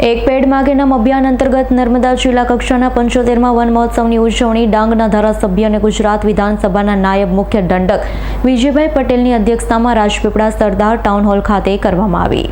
એક પેડ માગે નામ અભિયાન અંતર્ગત નર્મદા જિલ્લા કક્ષાના પંચોતેરમાં વન મહોત્સવની ઉજવણી ડાંગના ધારાસભ્ય અને ગુજરાત વિધાનસભાના નાયબ મુખ્ય દંડક વિજયભાઈ પટેલની અધ્યક્ષતામાં રાજપીપળા સરદાર ટાઉન હોલ ખાતે કરવામાં આવી.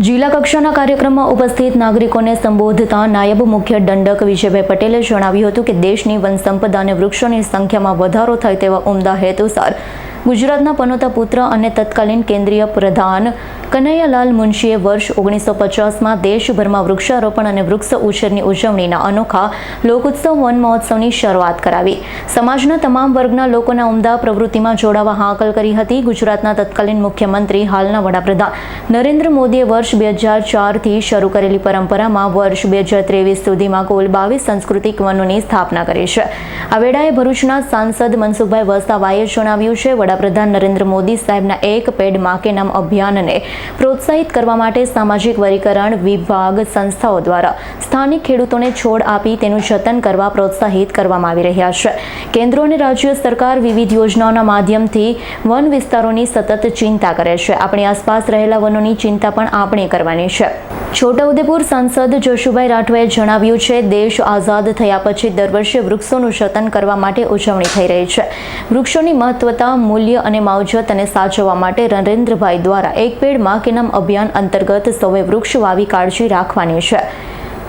જિલ્લા કક્ષાના કાર્યક્રમમાં ઉપસ્થિત નાગરિકોને સંબોધતા નાયબ મુખ્ય દંડક વિજયભાઈ પટેલે જણાવ્યું હતું કે દેશની વનસંપદા અને વૃક્ષોની સંખ્યામાં વધારો થાય તેવા ઉમદા હેતુસર ગુજરાતના પનોતા પુત્ર અને તત્કાલીન કેન્દ્રીય પ્રધાન કનૈયાલાલ મુનશીએ વર્ષ ઓગણીસો પચાસમાં દેશભરમાં વૃક્ષારોપણ અને વૃક્ષ ઉછેરની ઉજવણીના અનોખા લોકોત્સવ વન મહોત્સવની શરૂઆત કરાવી. સમાજના તમામ વર્ગના લોકોના ઉમદા પ્રવૃત્તિમાં જોડાવા હાકલ કરી હતી ગુજરાતના તત્કાલીન મુખ્યમંત્રી, હાલના વડાપ્રધાન. નરેન્દ્ર મોદીએ વર્ષ બે હજાર ચારથી શરૂ કરેલી પરંપરામાં વર્ષ બે હજાર ત્રેવીસ સુધીમાં કુલ બાવીસ સાંસ્કૃતિક વનોની સ્થાપના કરી છે. આ વેળાએ ભરૂચના સાંસદ મનસુખભાઈ વસાવાએ જણાવ્યું છે, વડાપ્રધાન નરેન્દ્ર મોદી સાહેબના એક પેડમાં નામ અભિયાનને પ્રોત્સાહિત કરવા માટે સામાજિક વરીકરણ વિભાગ સંસ્થાઓ દ્વારા સ્થાનિક ખેડૂતોને છોડ આપી તેનું જતન કરવા પ્રોત્સાહિત કરવામાં આવી રહ્યા છે. કેન્દ્ર અને રાજ્ય સરકાર વિવિધ યોજનાઓના માધ્યમથી વન વિસ્તારોની સતત ચિંતા કરે છે. આપણી આસપાસ રહેલા વનોની ચિંતા પણ આપણે કરવાની છે. છોટાઉદેપુર સાંસદ જશુભાઈ રાઠવાએ જણાવ્યું છે, દેશ આઝાદ થયા પછી દર વર્ષે વૃક્ષોનું જતન કરવા માટે ઉજવણી થઈ રહી છે. વૃક્ષોની મહત્વતા, મૂલ્ય અને માવજત અને સાચવવા માટે નરેન્દ્રભાઈ દ્વારા એક પેડ માં અભિયાન અંતર્ગત સૌએ વૃક્ષ વાવી કાળજી રાખવાની છે.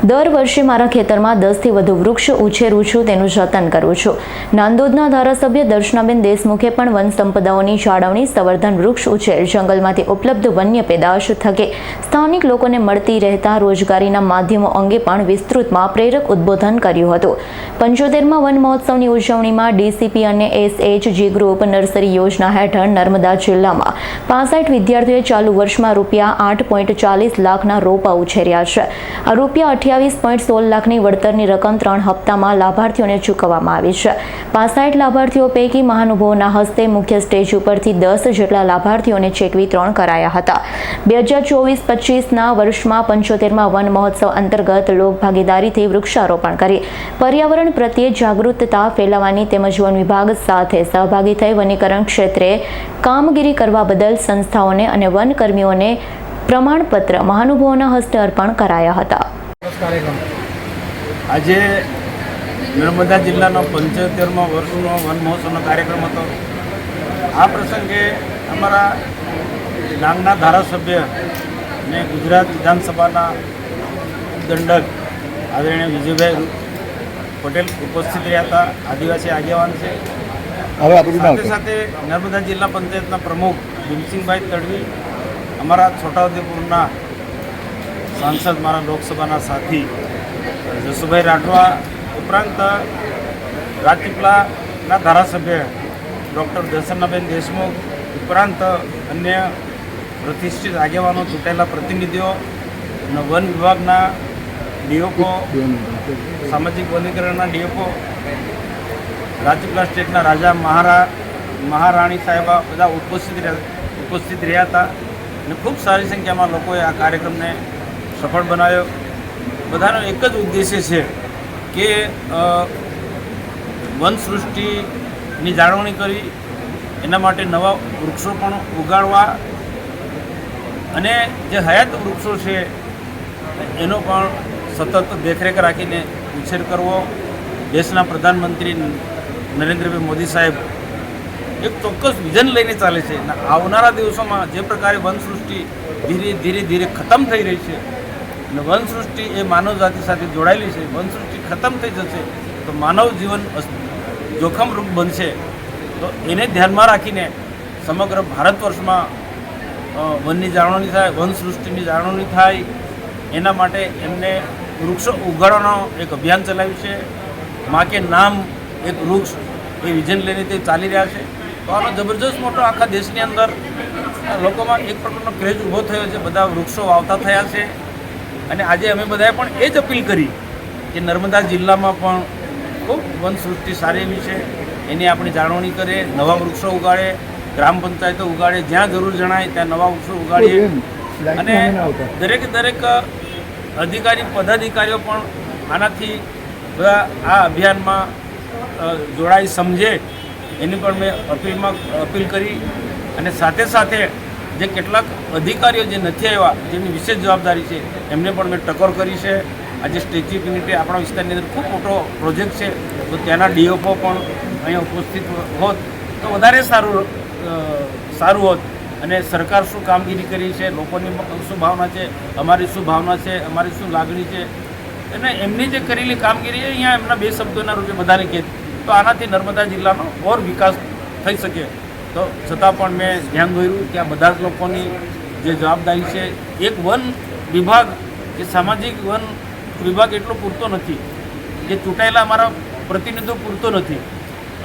દર વર્ષે મારા ખેતરમાં દસથી વધુ વૃક્ષ ઉછેરું છું, તેનું જતન કરું છું. નાંદોદના ધારાસભ્ય દર્શનાબેન દેશમુખે પણ વન સંપદાઓની જાળવણી સંવર્ધન વૃક્ષ ઉછેર, જંગલમાંથી ઉપલબ્ધ વન્ય પેદાશ થકે સ્થાનિક લોકોને મળતી રહેતા રોજગારીના માધ્યમો અંગે પણ વિસ્તૃતમાં પ્રેરક ઉદ્બોધન કર્યું હતું. પંચોતેરમાં વન મહોત્સવની ઉજવણીમાં ડીસીપી અને એસએચજી ગ્રુપ નર્સરી યોજના હેઠળ નર્મદા જિલ્લામાં પાસઠ વિદ્યાર્થીઓએ ચાલુ વર્ષમાં રૂપિયા આઠ પોઈન્ટ ચાલીસ લાખના રોપા ઉછેર્યા છે. આ રૂપિયા અઠ્યાવીસ પોઈન્ટ સોળ લાખની વળતરની રકમ ત્રણ હપ્તામાં લાભાર્થીઓને ચૂકવવામાં આવી છે. પાસઠ લાભાર્થીઓ પૈકી મહાનુભાવોના હસ્તે મુખ્ય સ્ટેજ ઉપરથી દસ જેટલા લાભાર્થીઓને ચેક વિતરણ કરાયા હતા. બે હજાર ચોવીસ પચીસના વર્ષમાં પંચોતેરમાં વન મહોત્સવ અંતર્ગત લોકભાગીદારીથી વૃક્ષારોપણ કરી. પર્યાવરણ પ્રત્યે જાગૃતતા ફેલાવવાની તેમજ વન વિભાગ સાથે સહભાગી થઈ વનીકરણ ક્ષેત્રે કામગીરી કરવા બદલ સંસ્થાઓને અને વનકર્મીઓને પ્રમાણપત્ર મહાનુભાવોના હસ્તે અર્પણ કરાયા હતા. કાર્યક્રમ. આજે નર્મદા જિલ્લાનો પંચોતેરમો વર્ષનો વન મહોત્સવનો કાર્યક્રમ હતો. આ પ્રસંગે અમારા ડાંગના ધારાસભ્ય ને ગુજરાત વિધાનસભાના દંડક આદરણીય વિજયભાઈ પટેલ ઉપસ્થિત રહ્યા હતા આદિવાસી આગેવાન છે? સાથે સાથે નર્મદા જિલ્લા પંચાયતના પ્રમુખ ભીમસિંહભાઈ તડવી અમારા છોટાઉદેપુરના સાંસદ મારા લોકસભાના સાથી જસુભાઈ રાઠવા ઉપરાંત રાજપીપળાના ધારાસભ્ય ડૉક્ટર દર્શનાબેન દેશમુખ ઉપરાંત અન્ય પ્રતિષ્ઠિત આગેવાનો, ચૂંટાયેલા પ્રતિનિધિઓ અને વન વિભાગના ડીઓકો, સામાજિક વનીકરણના ડીઓકો, રાજપીપળા સ્ટેટના રાજા મહારા, મહારાણી સાહેબા બધા ઉપસ્થિત રહ્યા ઉપસ્થિત રહ્યા હતા અને ખૂબ સારી સંખ્યામાં લોકોએ આ કાર્યક્રમને સફળ બનાવ્યો. બધાનો એક જ ઉદ્દેશ્ય છે કે વનસૃષ્ટિની જાળવણી કરી એના માટે નવા વૃક્ષો પણ ઉગાડવા અને જે હયાત વૃક્ષો છે, એનો પણ સતત દેખરેખ રાખીને ઉછેર કરવો. દેશના પ્રધાનમંત્રી નરેન્દ્રભાઈ મોદી સાહેબ એક ચોક્કસ વિઝન લઈને ચાલે છે. આવનારા દિવસોમાં જે પ્રકારે વનસૃષ્ટિ ધીરે ધીરે ધીરે ખતમ થઈ રહી છે અને વનસૃષ્ટિ એ માનવ જાતિ સાથે જોડાયેલી છે, વનસૃષ્ટિ ખતમ થઈ જશે, તો માનવ જીવન જોખમરૂપ બનશે. તો એને ધ્યાનમાં રાખીને સમગ્ર ભારત વર્ષમાં વનની જાળવણી થાય, વનસૃષ્ટિની જાળવણી થાય, એના માટે એમને વૃક્ષો ઉગાડવાનો એક અભિયાન ચલાવ્યું છે. મા કે નામ એક વૃક્ષ એ વિઝન લઈને તે ચાલી રહ્યા છે. તો આનો જબરજસ્ત મોટો આખા દેશની અંદર લોકોમાં એક પ્રકારનો ક્રેઝ ઊભો થયો છે. બધા વૃક્ષો વાવતા થયા છે. અને આજે અમે બધાએ પણ એ જ અપીલ કરી કે નર્મદા જિલ્લામાં પણ ખૂબ વનસૃષ્ટિ સારી એવી છે. એની આપણે જાળવણી કરે નવા વૃક્ષો ઉગાડે ગ્રામ પંચાયતો ઉગાડે જ્યાં જરૂર જણાય ત્યાં નવા વૃક્ષો ઉગાડીએ. અને દરેક દરેક અધિકારી પદાધિકારીઓ પણ આનાથી બધા આ અભિયાનમાં જોડાઈ સમજે. એની પણ મેં અપીલમાં અપીલ કરી. અને સાથે સાથે જે કેટલાક અધિકારીઓ જે નથી આવ્યા, જેની વિશેષ જવાબદારી છે, એમને પણ મેં ટકોર કરી છે. આજે સ્ટેચ્યુ ઓફ યુનિટી આપણા વિસ્તારની અંદર ખૂબ મોટો પ્રોજેક્ટ છે. તો ત્યાંના ડીએફઓ પણ અહીંયા ઉપસ્થિત હોત તો વધારે સારું સારું હોત. અને સરકાર શું કામગીરી કરી છે, લોકોની શું ભાવના છે, અમારી શું ભાવના છે, અમારી શું લાગણી છે? અને એમની જે કરેલી કામગીરી અહીંયા એમના બે શબ્દોના રૂપે બધાને કહે તો આનાથી નર્મદા જિલ્લાનો ઓર વિકાસ થઈ શકે. તો છતાં પણ મેં ધ્યાન દોર્યું કે આ બધા જ લોકોની જે જવાબદારી છે, એક વન વિભાગ કે સામાજિક વન વિભાગ એટલો પૂરતો નથી કે ચૂંટાયેલા અમારા પ્રતિનિધિઓ પૂરતો નથી.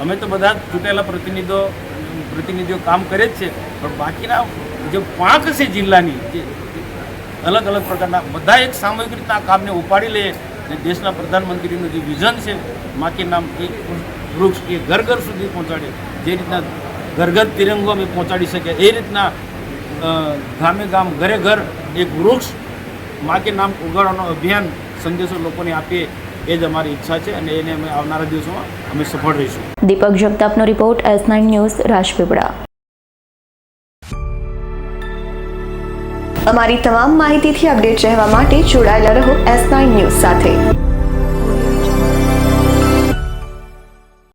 અમે તો બધા જ ચૂંટાયેલા પ્રતિનિધિઓ પ્રતિનિધિઓ કામ કરે જ છે, પણ બાકીના જે પાંખ છે જિલ્લાની, જે અલગ અલગ પ્રકારના બધા એક સામૂહિક રીતના કામને ઉપાડી લે અને દેશના પ્રધાનમંત્રીનું જે વિઝન છે બાકી નામ એક વૃક્ષ, એ ઘર ઘર સુધી પહોંચાડે. જે રીતના ઘર ઘર તિરંગો અમે પહોંચાડી શકે એ રીતના ગામે ગામ, ઘરે ઘર એક વૃક્ષ મા કે નામ ઉગાડવાનો અભિયાન સંદેશો લોકોને આપીએ, એ જ અમારી ઈચ્છા છે અને એને અમે આવનારા દિવસોમાં અમે સફળ રહીશું. Deepak જગતાપનો report S nine news, Rajpipla. અમારી તમામ માહિતીથી અપડેટ રહેવા માટે જોડાયેલા રહો એસ નાઇન ન્યૂઝ સાથે.